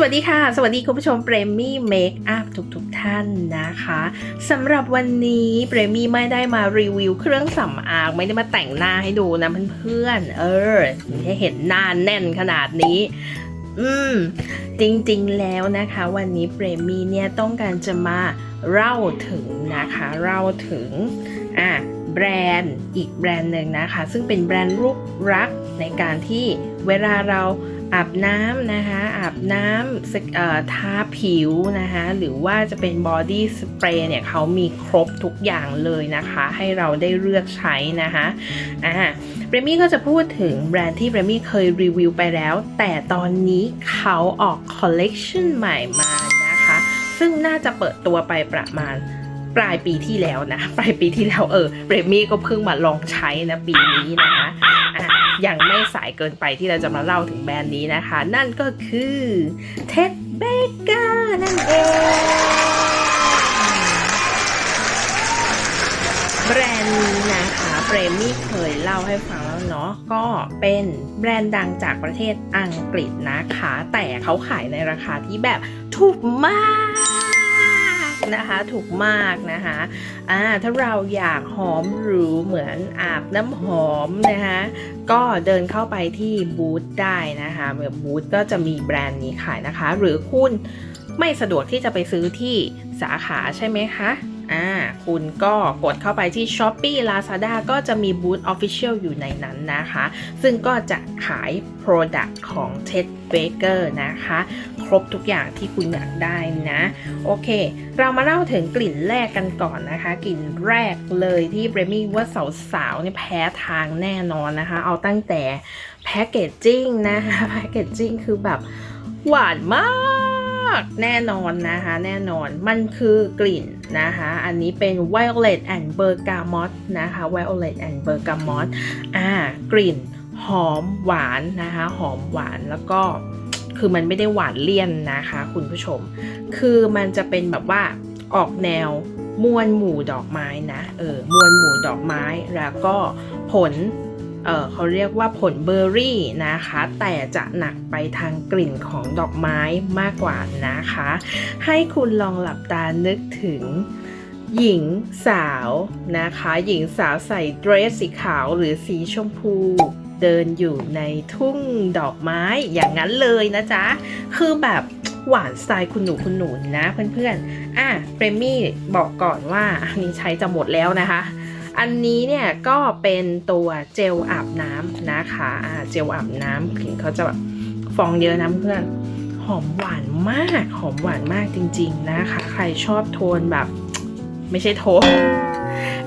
สวัสดีค่ะ สวัสดีคุณผู้ชมเปรมมี่เมคอัพทุกๆทท่านนะคะสำหรับวันนี้เปรมมี่ไม่ได้มารีวิวเครื่องสำอางไม่ได้มาแต่งหน้าให้ดูนะเพื่อนๆเออให้เห็นหน้าแน่นขนาดนี้ อืม จริงๆแล้วนะคะ วันนี้เปรมมี่เนี่ยต้องการจะมาเล่าถึงนะคะเล่าถึงอะแบรนด์อีกแบรนด์หนึ่งนะคะ ซึ่งเป็นแบรนด์รูปรักในการที่เวลาเรา อาบน้ำนะคะอาบน้ำทาผิวนะคะหรือว่าจะเป็นบอดี้สเปรย์เนี่ยเขามีครบทุกอย่างเลยนะคะ ให้เราได้เลือกใช้นะคะอ่าเบรมี่ก็จะพูดถึงแบรนด์ที่เบรมี่เคยรีวิวไปแล้ว แต่ตอนนี้เขาออกคอลเลกชันใหม่มานะคะ ซึ่งน่าจะเปิดตัวไปประมาณปลายปีที่แล้วนะ ปลายปีที่แล้วเออเบรมี่ก็เพิ่งมาลองใช้นะปีนี้นะคะอะ ยังไม่สายเกินไปที่เราจะมาเล่าถึงแบรนด์นี้นะคะ นั่นก็คือเท็ดเบเกอร์นั่นเองแบรนด์นี้นะคะเบรมี่เคยเล่าให้ฟังแล้วเนาะก็เป็นแบรนด์ดังจากประเทศอังกฤษนะคะ แต่เขาขายในราคาที่แบบถูกมาก นะคะถูกมากนะคะอ่าถ้าเราอยากหอมหรูเหมือนอาบน้ำหอมนะคะก็เดินเข้าไปที่บูธได้นะคะบูธก็จะมีแบรนด์นี้ขายนะคะ หรือคุณไม่สะดวกที่จะไปซื้อที่สาขาใช่ไหมคะ อ่าคุณก็กดเข้าไปที่ s h o p e e Lazada ก็จะมีบูธ Official อยู่ในนั้นนะคะ ซึ่งก็จะขาย Product ของ Ted Baker นะคะ ครบทุกอย่างที่คุณอยากได้นะ โอเค เรามาเล่าถึงกลิ่นแรกกันก่อนนะคะ กลิ่นแรกเลยที่เบรมี่ว่าสาวๆเนี่ยแพ้ทางแน่นอนนะคะ เอาตั้งแต่แพคเกจจิ้งนะคะแพคเกจจิ้งคือแบบหวานมาก แน่นอนนะคะ แน่นอนมันคือกลิ่นนะคะ อันนี้เป็น violet and bergamot นะคะ violet and bergamot อ่ากลิ่นหอมหวานนะคะ หอมหวานแล้วก็คือมันไม่ได้หวานเลี่ยนนะคะ คุณผู้ชม คือมันจะเป็นแบบว่าออกแนวมวลหมู่ดอกไม้นะ เออมวลหมู่ดอกไม้แล้วก็ผล เเขาเรียกว่าผลเบอร์รี่นะคะ แต่จะหนักไปทางกลิ่นของดอกไม้มากกว่านะคะ ให้คุณลองหลับตานึกถึงหญิงสาวนะคะ หญิงสาวใส่เดรสสีขาวหรือสีชมพูเดินอยู่ในทุ่งดอกไม้อย่างนั้นเลยนะจ๊ะ คือแบบหวานสไตล์คุณหนูคุณหนูนะเพื่อนๆ อะเปรมมี่บอกก่อนว่าอันนี้ใช้จะหมดแล้วนะคะ อันนี้เนี่ยก็เป็นตัวเจลอาบน้ำนะคะอ่าเจลอาบน้ำกลิ่นเขาจะแบบฟองเยอะนะเพื่อนหอมหวานมากหอมหวานมากจริง ๆนะคะ ใครชอบโทนแบบ ไม่ใช่โทน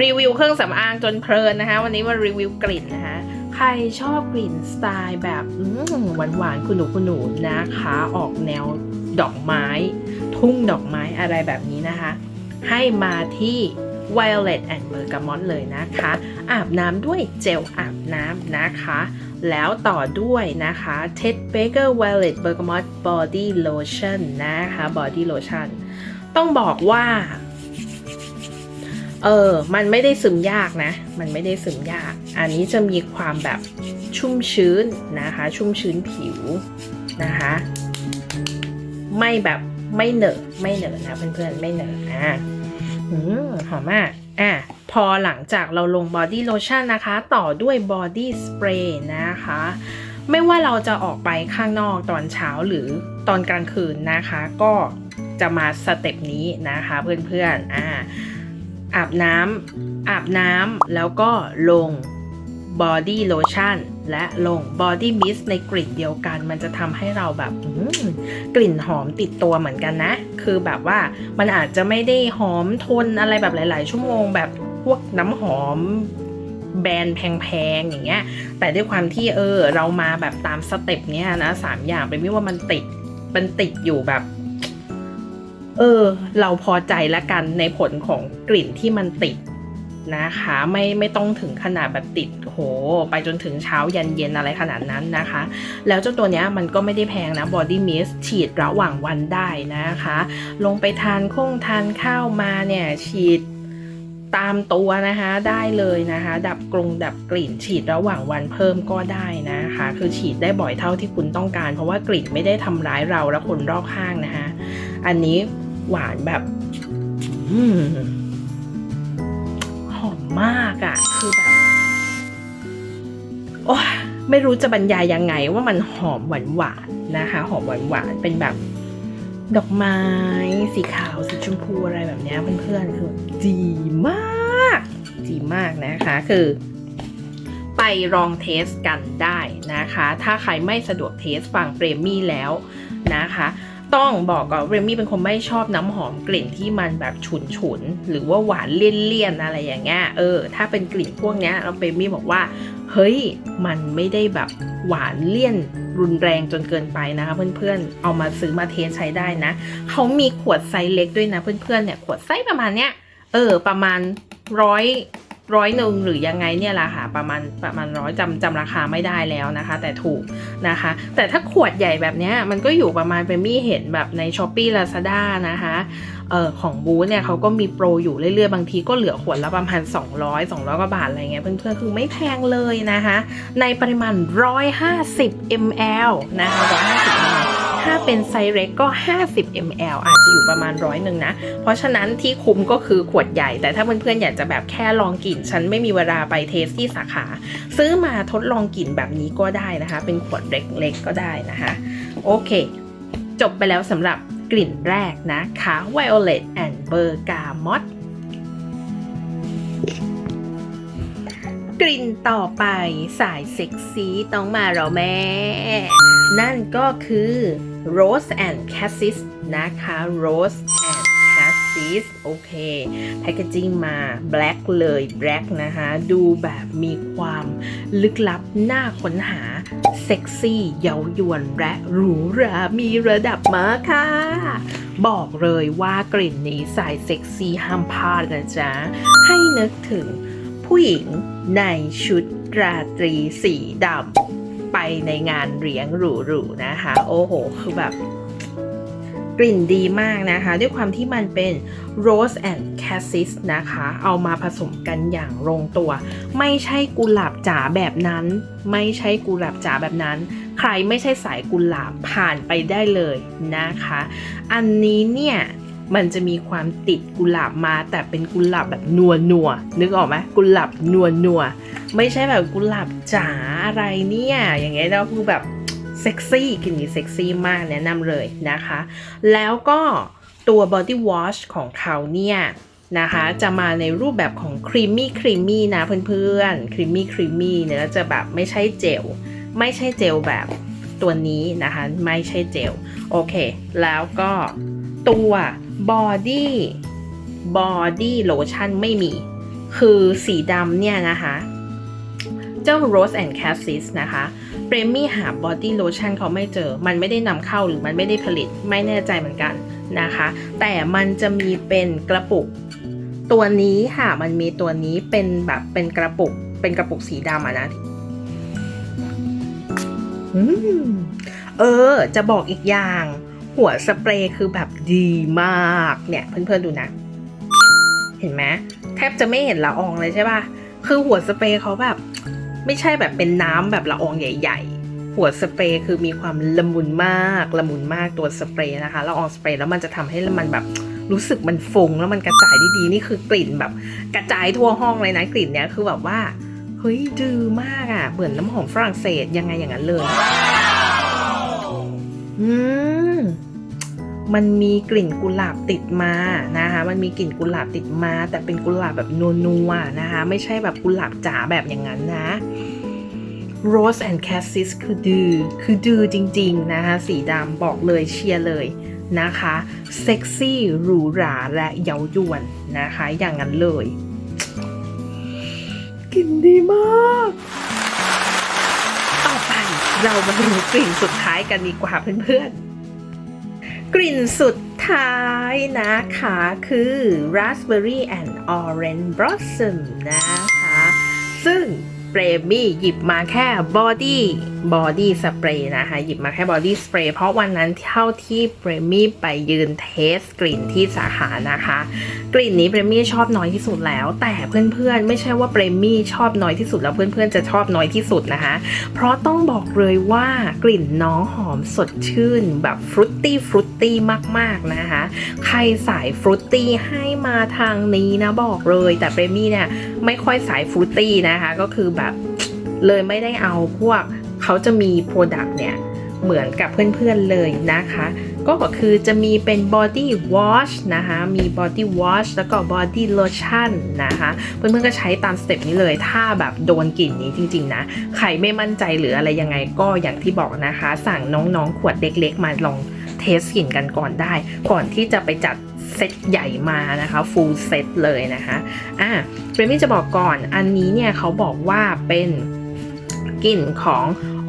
รีวิวเครื่องสำอางจนเพลินนะคะ วันนี้มารีวิวกลิ่นนะคะใครชอบกลิ่นสไตล์แบบหวานหวานๆคุณหนูคุณหนูนะคะ ออกแนวดอกไม้ ทุ่งดอกไม้อะไรแบบนี้นะคะ ให้มาที่ Violet and Bergamot เลยนะคะ อาบน้ำด้วยเจลอาบน้ำนะคะ แล้วต่อด้วยนะคะ Ted Baker Violet Bergamot Body Lotion นะคะ Body Lotion ต้องบอกว่าเออ มันไม่ได้ซึมยากนะ มันไม่ได้ซึมยาก อันนี้จะมีความแบบชุ่มชื้นนะคะ ชุ่มชื้นผิวนะคะ ไม่แบบไม่เหนอะไม่เหนอะนะเพื่อนๆ ไม่เหนอะอะ อืมหอมมาก อะ พอหลังจากเราลงบอดี้โลชั่นนะคะ ต่อด้วยบอดี้สเปรย์นะคะ ไม่ว่าเราจะออกไปข้างนอกตอนเช้าหรือตอนกลางคืนนะคะ ก็จะมาสเต็ปนี้นะคะเพื่อนๆ อ่าอาบน้ำอาบน้ำแล้วก็ลง บอดี้โลชั่นและลงบอดี้มิสในกลิ่นเดียวกัน มันจะทำให้เราแบบกลิ่นหอมติดตัวเหมือนกันนะ คือแบบว่ามันอาจจะไม่ได้หอมทนอะไรแบบหลาย ๆ ชั่วโมงแบบพวกน้ำหอมแบรนด์แพงๆอย่างเงี้ย แต่ด้วยความที่เออเรามาแบบตามสเต็ปเนี้ยนะสามอย่างเป็นไม่ว่ามันติดมันติดอยู่แบบ เออ เราพอใจละกันในผลของกลิ่นที่มันติด นะคะ ไม่ไม่ต้องถึงขนาดแบบติดโห ไปจนถึงเช้ายันเย็นอะไรขนาดนั้นนะคะ แล้วเจ้าตัวเนี้ยมันก็ไม่ได้แพงนะ Body Mist ฉีดระหว่างวันได้นะคะ ลงไปทานข้งทานข้าวมาเนี่ยฉีดตามตัวนะคะได้เลยนะคะ ดับกรงดับกลิ่นฉีดระหว่างวันเพิ่มก็ได้นะคะ คือฉีดได้บ่อยเท่าที่คุณต้องการ เพราะว่ากลิ่นไม่ได้ทำร้ายเราและคนรอบข้างนะคะ อันนี้หวานแบบ อืม ไม่รู้จะบรรยายยังไงว่ามันหอมหวานหวานนะคะหอมหวานหวานเป็นแบบดอกไม้สีขาวสีชมพูอะไรแบบนี้เพื่อนๆคือดีมากดีมากนะคะคือ ไปลองเทสกันได้นะคะ ถ้าใครไม่สะดวกเทสฟังเปรมมี่แล้วนะคะ ต้องบอกก่อนเรมี่เป็นคนไม่ชอบน้ำหอมกลิ่นที่มันแบบฉุนฉุนหรือว่าหวานเลี่ยนๆอะไรอย่างเงี้ยเออถ้าเป็นกลิ่นพวกเนี้ยเราเรมมี่บอกว่าเฮ้ยมันไม่ได้แบบหวานเลี่ยนรุนแรงจนเกินไปนะคะเพื่อนๆ เอามาซื้อมาเทสใช้ได้นะ เขามีขวดไซส์เล็กด้วยนะเพื่อนๆเนี่ยขวดไซส์ประมาณเนี้ยเออประมาณร้อย ร้อยหนึ่งหรือยังไงเนี่ยแหละค่ะประมาณประมาณร้อยจำจำราคาไม่ได้แล้วนะคะ แต่ถูกนะคะ แต่ถ้าขวดใหญ่แบบนี้มันก็อยู่ประมาณเป็นมี่เห็นแบบใน s h อ p e e Lazada นะคะเออของบูธเนี่ยเขาก็มีโปรอยู่เรื่อยๆ บางทีก็เหลือขวดละประมาณ 200 200กว่าบาทอะไรเงี้ยเพื่อนๆคือไม่แพงเลยนะคะ ในปริมาณ 150 ml นะคะ150 ถ้าเป็นไซส์เล็กก็ 50 ml อาจจะอยู่ประมาณร้อยหนึ่งนะ เพราะฉะนั้นที่คุ้มก็คือขวดใหญ่ แต่ถ้าเพื่อนๆอยากจะแบบแค่ลองกลิ่น ฉันไม่มีเวลาไปเทสที่สาขา ซื้อมาทดลองกลิ่นแบบนี้ก็ได้นะคะ เป็นขวดเล็กๆก็ได้นะคะ โอเค จบไปแล้วสำหรับกลิ่นแรกนะคะ Violet and Bergamot กลิ่นต่อไปสายเซ็กซี่ต้องมาเราแม่ นั่นก็คือ Rose and Cassis นะคะ Rose and Cassis โอเคแพคเกจิ้งมา black เลย black นะคะ ดูแบบมีความลึกลับน่าค้นหา เซ็กซี่เย้ายวนและหรูหรามีระดับมากค่ะ บอกเลยว่ากลิ่นนี้สายเซ็กซี่ห้ามพลาดนะจ๊ะ ให้นึกถึงผู้หญิงในชุดราตรีสีดำ ไปในงานเลี้ยงหรูๆนะคะ โอ้โห คือแบบกลิ่นดีมากนะคะ ด้วยความที่มันเป็น Rose and Cassis นะคะ เอามาผสมกันอย่างลงตัว ไม่ใช่กุหลาบจ๋าแบบนั้น ไม่ใช่กุหลาบจ๋าแบบนั้น ใครไม่ใช่สายกุหลาบผ่านไปได้เลยนะคะ อันนี้เนี่ยมันจะมีความติดกุหลาบมาแต่เป็นกุหลาบแบบนัวนัวนึกออกไหมกุหลาบนัวนัว ไม่ใช่แบบกุหลาบจ๋าอะไรเนี่ย อย่างเงี้ยเราคือแบบเซ็กซี่กลิ่นนี้เซ็กซี่มากแนะนำเลยนะคะ แล้วก็ตัว body wash ของเขาเนี่ยนะคะจะมาในรูปแบบของครีมมี่ครีมมี่นะเพื่อนๆครีมมี่ครีมมี่เนื้อจะแบบไม่ใช่เจลไม่ใช่เจลแบบตัวนี้นะคะ ไม่ใช่เจลโอเค แล้วก็ตัว body body lotion ไม่มี คือสีดำเนี่ยนะคะ เจ้า Rose and Cassis นะคะเปรมมี่หา body lotion เขาไม่เจอ มันไม่ได้นำเข้าหรือมันไม่ได้ผลิตไม่แน่ใจเหมือนกันนะคะ แต่มันจะมีเป็นกระปุก ตัวนี้ค่ะ มันมีตัวนี้เป็นแบบเป็นกระปุก เป็นกระปุกสีดำอะนะเออ จะบอกอีกอย่าง หัวสเปรย์คือแบบดีมากเนี่ย เพื่อนๆดูนะ เห็นไหมแทบจะไม่เห็นละอองเลยใช่ป่ะ คือหัวสเปรย์เขาแบบ ไม่ใช่แบบเป็นน้ำแบบละอองใหญ่ ๆหัวสเปรย์คือมีความละมุนมากละมุนมากตัวสเปรย์นะคะละอองสเปรย์แล้วมันจะทำให้มันแบบรู้สึกมันฟุ้งแล้วมันกระจายด้ดีนี่คือกลิ่นแบบ กระจายทั่วห้องเลยนะกลิ่นเนี้ยคือแบบว่าเฮ้ยดื้อมากอะ่ะเหมือนน้ำหอมฝรั่งเศสยังไงอย่างนั้นเลย อืม มันมีกลิ่นกุหลาบติดมานะคะ มันมีกลิ่นกุหลาบติดมา แต่เป็นกุหลาบแบบนัวๆนะคะ ไม่ใช่แบบกุหลาบจ๋าแบบอย่างนั้นนะ Rose and Cassis คือดือคือดือจริงๆนะคะ สีดำบอกเลยเชียร์เลยนะคะเซ็กซี่หรูหราและเย้ายวนนะคะ อย่างนั้นเลย กลิ่นดีมาก ต่อไปเรามาดูกลิ่นสุดท้ายกันดีกว่าเพื่อนๆ กลิ่นสุดท้ายนะคะคือ raspberry and orange blossom นะคะ ซึ่ง เปรมี่หยิบมาแค่บอดี้บอดี้สเปรย์นะคะหยิบมาแค่บอดี้สเปรย์เพราะวันนั้นเท่าที่เปรมี่ไปยืนเทสกลิ่นที่สาขานะคะ กลิ่นนี้เปรมี่ชอบน้อยที่สุดแล้ว แต่เพื่อนๆ ไม่ใช่ว่าเปรมี่ชอบน้อยที่สุดแล้วเพื่อนๆจะชอบน้อยที่สุดนะคะ เพราะต้องบอกเลยว่ากลิ่นน้องหอมสดชื่นแบบฟรุตตี้ฟรุตตี้มากๆนะคะ ใครสายฟรุตตี้ให้มาทางนี้นะบอกเลย แต่เปรมี่เนี่ยไม่ค่อยสายฟรุตตี้นะคะก็คือแบบเลยไม่ได้เอาพวกเขาจะมีโปรดักต์เนี่ยเหมือนกับเพื่อนๆเลยนะคะ ก็คือจะมีเป็น body wash นะคะ มี body wash แล้วก็ body lotion นะคะ เพื่อนๆก็ใช้ตามสเต็ปนี้เลย ถ้าแบบโดนกลิ่นนี้จริงๆนะ ใครไม่มั่นใจหรืออะไรยังไงก็อย่างที่บอกนะคะ สั่งน้องๆ ขวดเล็กๆ มาลองเทสกลิ่นกันก่อนได้ ก่อนที่จะไปจัด เซตใหญ่มานะคะ full set เลยนะคะอะเรมี่จะบอกก่อนอันนี้เนี่ยเขาบอกว่าเป็นกลิ่นของ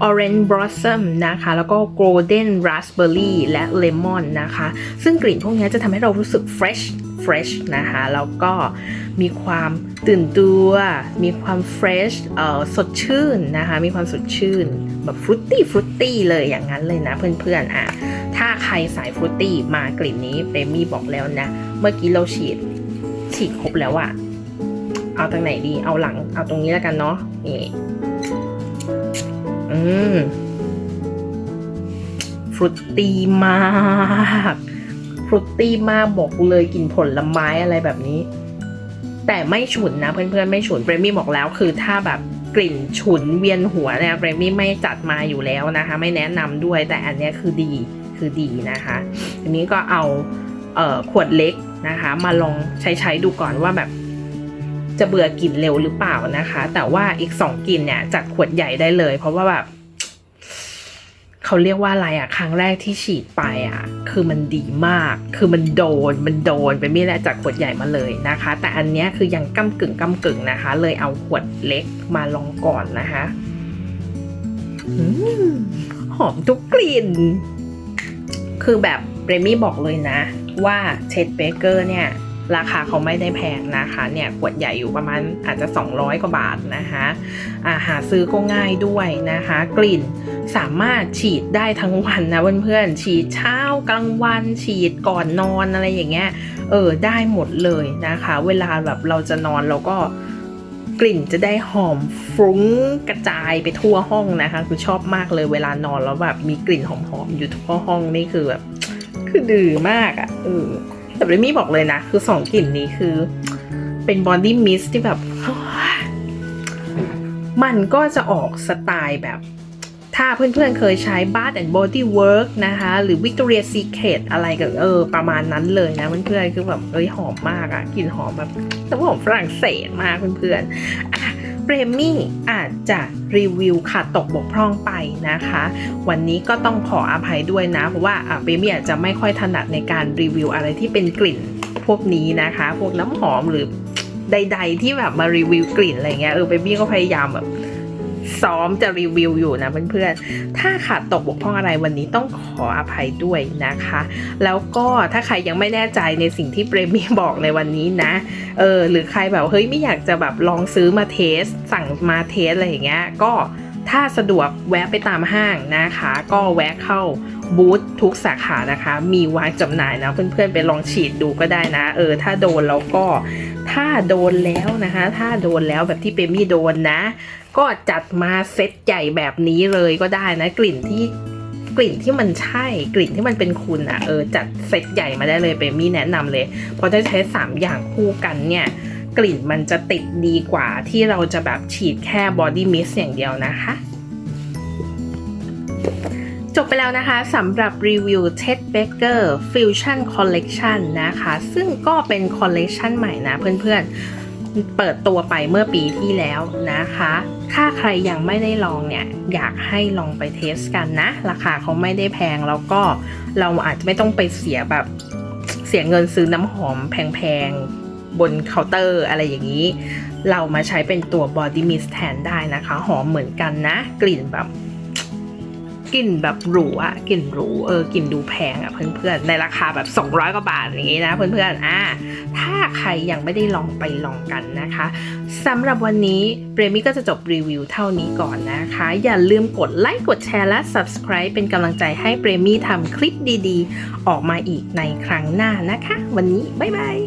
Orange Blossom นะคะ แล้วก็ Golden Raspberry และ Lemon นะคะ ซึ่งกลิ่นพวกนี้จะทำให้เรารู้สึก fresh fresh นะคะ แล้วก็มีความตื่นตัว มีความ fresh เอ่อสดชื่นนะคะ มีความสดชื่น แบบฟรุตตี้ฟรุตตี้เลยอย่างนั้นเลยนะเพื่อนๆ อะ ถ้าใครสายฟรุตตี้มากลิ่นนี้เปมี่บอกแล้วนะ เมื่อกี้เราฉีดฉีดครบแล้วอะเอาตรงไหนดี เอาหลัง เอาตรงนี้แล้วกันเนาะ นี่ อืมฟรุตตี้มากฟรุตตี้มากบอกเลยกลินผลไม้อะไรแบบนี้ แต่ไม่ฉุนนะเพื่อนๆไม่ฉุนเบรมี่บอกแล้วคือถ้าแบบกลิ่นฉุนเวียนหัวเนี่ยเบรมี่ไม่จัดมาอยู่แล้วนะคะ ไม่แนะนำด้วยแต่อันนี้คือดี คือดีนะคะทีนี้ก็เอาเอ่อขวดเล็กนะคะ มาลองใช้ใช้ดูก่อนว่าแบบจะเบื่อกลิ่นเร็วหรือเปล่านะคะ แต่ว่าอีกสองกลิ่นเนี่ยจัดขวดใหญ่ได้เลย เพราะว่าแบบเขาเรียกว่าอะไรอะครั้งแรกที่ฉีดไปอะคือมันดีมาก คือมันโดนมันโดนไปไม่ได้จากขวดใหญ่มาเลยนะคะ แต่อันเนี้ยคือยังก้ากึ่งก้ากึ่งนะคะ เลยเอาขวดเล็กมาลองก่อนนะคะหอมทุกกลิ่น คือแบบเรมี่บอกเลยนะ ว่าเชดเบเกอร์เนี่ย ราคาเขาไม่ได้แพงนะคะเนี่ยขวดใหญ่อยู่ประมาณอาจจะ 200 กว่าบาทนะคะอาหาซื้อก็ง่ายด้วยนะคะ กลิ่นสามารถฉีดได้ทั้งวันนะเพื่อนๆฉีดเช้ากลางวันฉีดก่อนนอนอะไรอย่างเงี้ยเออได้หมดเลยนะคะ เวลาแบบเราจะนอนเราก็ กลิ่นจะได้หอมฟุ้งกระจายไปทั่วห้องนะคะ คือชอบมากเลยเวลานอนแล้วแบบมีกลิ่นหอมๆอยู่ทั่วห้องนี่คือแบบคือดื้อมากอะ่ะเออแต่เรมี่บอกเลยนะ คือสองกลิ่นนี้คือ เป็นบอดี้มิสที่แบบ มันก็จะออกสไตล์แบบ ถ้าเพื่อนๆเคยใช้ Bath and Body Work นะคะ หรือ Victoria Secret อะไรกับเออ ประมาณนั้นเลยนะเพื่อนๆคือแบบเอ้ยหอมมากอะกลิ่นหอมแบบแต่ว่าหอมฝรั่งเศสมากเพื่อนๆอะเรมมี่อาจจะรีวิวขาดตกบกพร่องไปนะคะ วันนี้ก็ต้องขออภัยด้วยนะ เพราะว่าเบมี่อาจจะไม่ค่อยถนัดในการรีวิวอะไรที่เป็นกลิ่นพวกนี้นะคะ พวกน้ำหอมหรือใด ๆ ที่แบบมารีวิวกลิ่นอะไรเงี้ยเออเบมี่ก็พยายามแบบ ซ้อมจะรีวิวอยู่นะเพื่อนๆ ถ้าขาดตกบกพร่องอะไรวันนี้ต้องขออภัยด้วยนะคะ แล้วก็ถ้าใครยังไม่แน่ใจในสิ่งที่เบรมีบอกในวันนี้นะ เออหรือใครแบบเฮ้ยไม่อยากจะแบบลองซื้อมาเทส สั่งมาเทสอะไรอย่างเงี้ยก็ ถ้าสะดวกแวะไปตามห้างนะคะ ก็แวะเข้าบูธทุกสาขานะคะ มีวางจำหน่ายนะเพื่อนๆไปลองฉีดดูก็ได้นะ เออ ถ้าโดนแล้วก็ ถ้าโดนแล้วนะคะ ถ้าโดนแล้วแบบที่เปมี่โดนนะ ก็จัดมาเซตใหญ่แบบนี้เลยก็ได้นะ กลิ่นที่กลิ่นที่มันใช่กลิ่นที่มันเป็นคุณอะ่ะเออจัดเซตใหญ่มาได้เลยเปมี่แนะนำเลยเพราะถ้าใช้ 3 อย่างคู่กันเนี่ย กลิ่นมันจะติดดีกว่าที่เราจะแบบฉีดแค่บอดี้มิสอย่างเดียวนะคะ จบไปแล้วนะคะสำหรับรีวิว Ted Baker Fusion Collection นะคะ ซึ่งก็เป็นคอลเลกชันใหม่นะเพื่อนๆ เปิดตัวไปเมื่อปีที่แล้วนะคะ ถ้าใครยังไม่ได้ลองเนี่ย อยากให้ลองไปเทสกันนะ ราคาเขาไม่ได้แพงแล้วก็เราอาจจะไม่ต้องไปเสียแบบเสียเงินซื้อน้ำหอมแพงๆ บนเคาน์เตอร์อะไรอย่างนี้ เรามาใช้เป็นตัว Body Mist แทนได้นะคะ หอมเหมือนกันนะ กลิ่นแบบกลิ่นแบบหรูอะกลิ่นหรูเออกลิ่นดูแพงอะเพื่อนๆในราคาแบบ200กว่าบาทอย่างงี้นะเพื่อนๆอ่าถ้าใครยังไม่ได้ลองไปลองกันนะคะสำหรับวันนี้เปรมี่ก็จะจบรีวิวเท่านี้ก่อนนะคะ อย่าลืมกดไลค์กดแชร์และ subscribe เป็นกำลังใจให้เปรมี่ทำคลิปดีๆ ออกมาอีกในครั้งหน้านะคะ วันนี้บ๊ายบาย